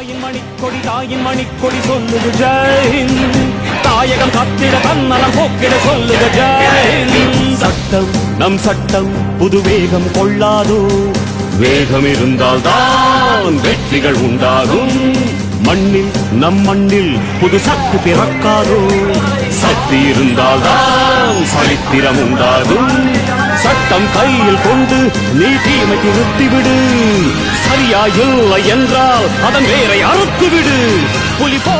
தாயின் மணிக்கொடி தாயின் மணிக்கொடி சொல்லுது ஜெயின் தாயகம் கத்திட தன்னலம் போக்கிட சொல்லுது ஜெயின் சட்டம் நம் சட்டம் புது வேகம் கொள்ளாதோ? வேகம் இருந்தால் தான் வெற்றிகள் உண்டாகும். மண்ணில் நம் மண்ணில் புது சக்தி பிறக்காதோ? சக்தி இருந்தால் தான் சரித்திரம் உண்டாகும். சட்டம் கையில் கொண்டு நீ தீமை திருத்திவிடு சரியா இல்லை என்றால் அதன் வேரை அறுத்துவிடு. புலி போ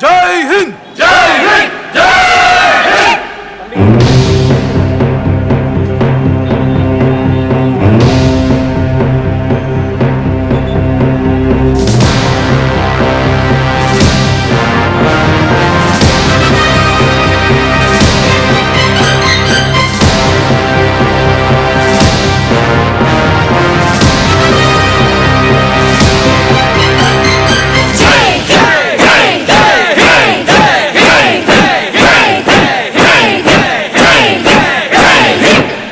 Jai Hind!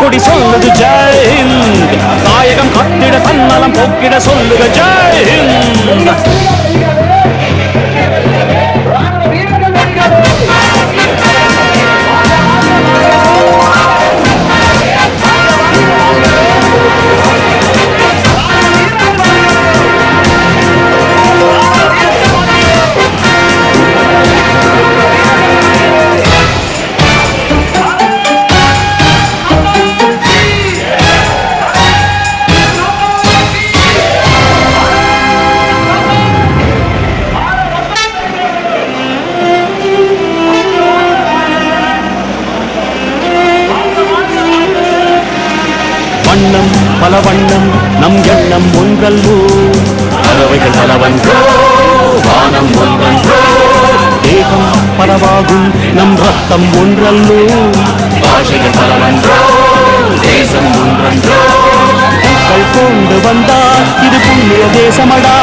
கொடி சொல்லுது ஜெயஹிந்த் நாயகம் கட்டிட தன்னலம் போக்கிட சொல்லுக ஜெயஹிந்த் வண்ணம் பல வண்ணம் நம் எண்ணம் ஒன்றல்லோ. பறவைகள் பலவன்றோ வானம் ஒன்றன்றோ. தேகம் பலவாகும் நம் ரத்தம் ஒன்றல்லோ. பாஷைகள் பலவன்றோ தேசம் ஒன்றன்றோ. பூக்கள் கொண்டு வந்தால் இது புண்ணிய தேசமடா.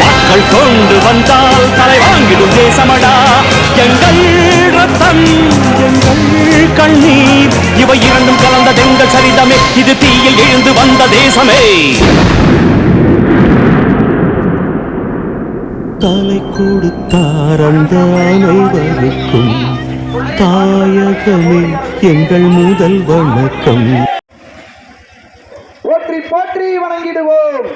வாக்கள் கொண்டு வந்தால் தலை வாங்கிடும் தேசமடா. எங்கள் ரத்தம் எங்கள் கண்ணீர் இவை இரண்டும் கலந்த எங்கள் சரிதமே. இது தீயில் எழுந்து வந்த தேசமே. தலை கொடுத்தார் அந்த அனைவருக்கும். தாயகமே எங்கள் முதல் வணக்கம். போற்றி போற்றி வணங்கிடுவோம்.